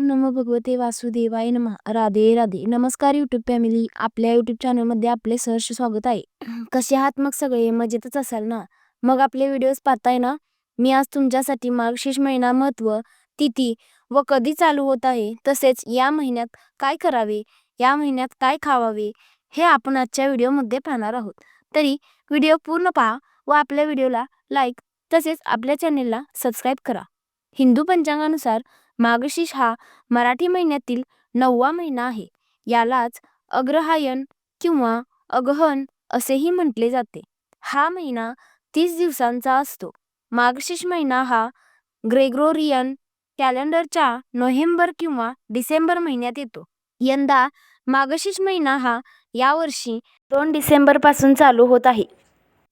ओम नमो भगवते वासुदेवाय नमः. राधे राधे. नमस्कार यूट्यूब फॅमिली आपल्या यूट्यूब चॅनलमध्ये आपले सहर्ष स्वागत आहे. कसे आहात मग सगळे? मजेतच असाल ना? मग आपले व्हिडिओज पाहताय ना? मी आज तुमच्यासाठी मार्गशीर्ष महिना महत्त्व तिथी व कधी चालू होत आहे तसेच या महिन्यात काय करावे या महिन्यात काय खावावे हे आपण आजच्या व्हिडिओमध्ये पाहणार आहोत. तरी व्हिडिओ पूर्ण पहा व आपल्या व्हिडिओला लाईक तसेच आपल्या चॅनेलला सबस्क्राईब करा. हिंदू पंचांगानुसार मार्गशीर्ष हा मराठी महिन्यातील नववा महिना आहे. यालाच अग्रहायण किंवा अगहन असेही म्हटले जाते. हा महिना तीस दिवसांचा असतो. मार्गशीर्ष महिना हा ग्रेगोरियन कॅलेंडरच्या नोव्हेंबर किंवा डिसेंबर महिन्यात येतो. यंदा मार्गशीर्ष महिना हा यावर्षी दोन डिसेंबरपासून चालू होत आहे.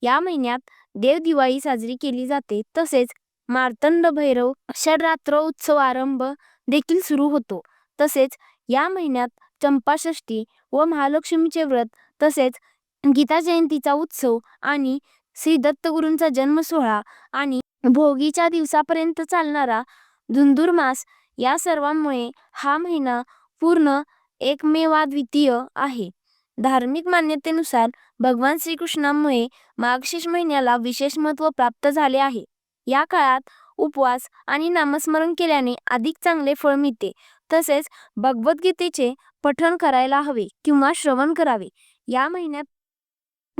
या महिन्यात देवदिवाळी साजरी केली जाते तसेच मार्तंड भैरव षडरात्र उत्सवारंभ देखील सुरू होतो. तसेच या महिन्यात चंपाषष्ठी व महालक्ष्मीचे व्रत तसेच गीता जयंतीचा उत्सव आणि श्री दत्तगुरूंचा जन्म सोहळा आणि भोगीच्या दिवसापर्यंत चालणारा धुंधुरमास या सर्वांमुळे हा महिना पूर्ण एकमेवाद्वितीय आहे. धार्मिक मान्यतेनुसार भगवान श्रीकृष्णामुळे मार्गशीर्ष महिन्याला विशेष महत्त्व प्राप्त झाले आहे. या काळात उपवास आणि नामस्मरण केल्याने अधिक चांगले फळ मिळते. तसेच भगवद्गीतेचे पठण करायला हवे किंवा श्रवण करावे. या महिन्यात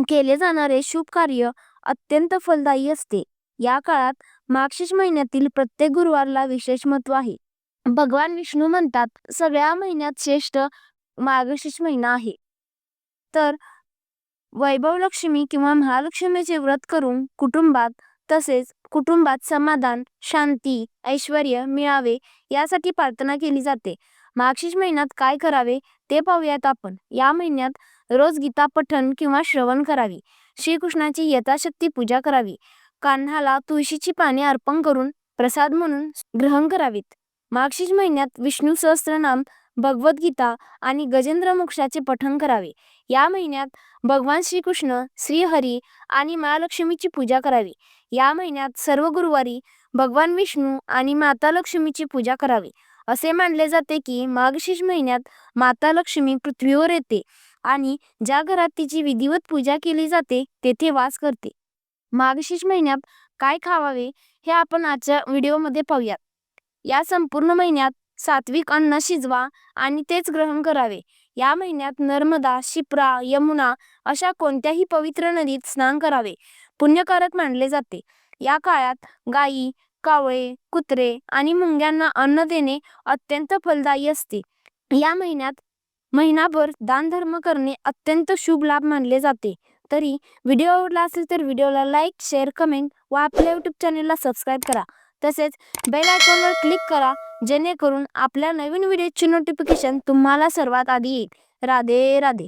केले जाणारे शुभ कार्य अत्यंत फलदायी असते. या काळात मार्गशीर्ष महिन्यातील प्रत्येक गुरुवारला विशेष महत्त्व आहे. भगवान विष्णू म्हणतात सगळ्या महिन्यात श्रेष्ठ मार्गशीर्ष महिना आहे. तर वैभव लक्ष्मी किंवा महालक्ष्मीचे व्रत करून कुटुंबात तसेच कुटुंबात समाधान शांती ऐश्वर मिळावे यासाठी प्रार्थना केली जाते. मार्गशीर्ष महिन्यात काय करावे ते पाहूयात आपण. या महिन्यात रोज गीता पठण किंवा श्रवण करावी. श्रीकृष्णाची यथाशक्ती पूजा करावी. कान्हाला तुळशीची पाने अर्पण करून प्रसाद म्हणून ग्रहण करावीत. मार्गशीर्ष महिन्यात विष्णू सहस्त्रनाम भगवद्गीता आणि गजेंद्र मोक्षाचे पठण करावे. या महिन्यात भगवान श्रीकृष्ण श्रीहरी आणि महालक्ष्मीची पूजा करावी. या महिन्यात सर्व गुरुवारी भगवान विष्णू आणि माता लक्ष्मीची पूजा करावी. असे मानले जाते की मागशीष महिन्यात माता लक्ष्मी पृथ्वीवर येते आणि ज्या घरात तिची विधिवत पूजा केली जाते तेथे वास करते. मागशीष महिन्यात काय खावावे हे आपण आजच्या व्हिडिओमध्ये पाहूयात. या संपूर्ण महिन्यात सात्विक अन्न शिजवा आणि तेच ग्रहण करावे. या महिन्यात नर्मदा शिप्रा यमुना अशा कोणत्याही पवित्र नदीत स्नान करावे. पुण्यकारक मानले जाते. या काळात गायी कावळे कुत्रे आणि मुंग्यांना अन्न देणे अत्यंत फलदायी असते. या महिन्यात महिनाभर दानधर्म करणे अत्यंत शुभ लाभ मानले जाते. तरी व्हिडिओ आवडला असेल तर व्हिडिओला लाईक शेअर कमेंट व आपल्या यूट्यूब चॅनेलला सबस्क्राईब करा. तसेच बेल आयकॉनवर क्लिक करा जेणेकरून आपल्या नवीन व्हिडिओची नोटिफिकेशन तुम्हाला सर्वात आधी येईल. राधे राधे.